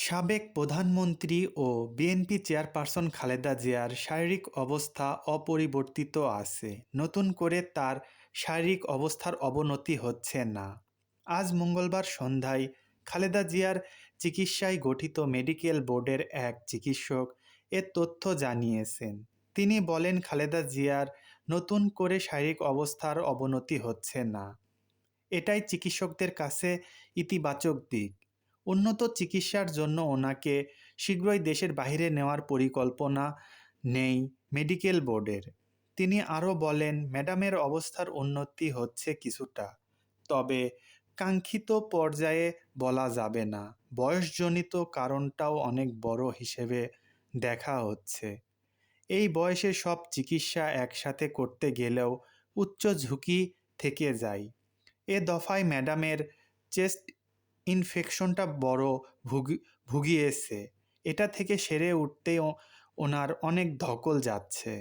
সাবেক প্রধানমন্ত্রী ও BNP chairperson Khaleda জিয়ার শারীরিক অবস্থা অপরিবর্তিত আছে। নতুন করে তার শারীরিক অবস্থার অবনতি হচ্ছে না। আজ মঙ্গলবার সন্ধ্যায় খালেদা জিয়ার চিকিৎসায় গঠিত মেডিকেল বোর্ডের এক চিকিৎসক এ তথ্য জানিয়েছেন। তিনি বলেন, খালেদা জিয়ার নতুন করে শারীরিক অবস্থার অবনতি হচ্ছে না। এটাই চিকিৎসকদের কাছে ইতিবাচক দিক। উন্নত চিকিৎসার জন্য ওনাকে শীঘ্রই দেশের বাইরে নেওয়ার পরিকল্পনা নেই মেডিকেল বোর্ডের। তিনি আরও বলেন, ম্যাডামের অবস্থার উন্নতি হচ্ছে কিছুটা, তবে কাঙ্ক্ষিত পর্যায়ে বলা যাবে না। বয়সজনিত কারণটাও অনেক বড় হিসেবে দেখা হচ্ছে। এই বয়সে সব চিকিৎসা একসাথে করতে গেলেও উচ্চ ঝুঁকি থেকে যায়। এ দফায় ম্যাডামের চেস্ট ইনফেকশনটা বড় ভুগি ভুগিয়েছে। এটা থেকে সেরে উঠতে ওনার অনেক ধকল যাচ্ছে।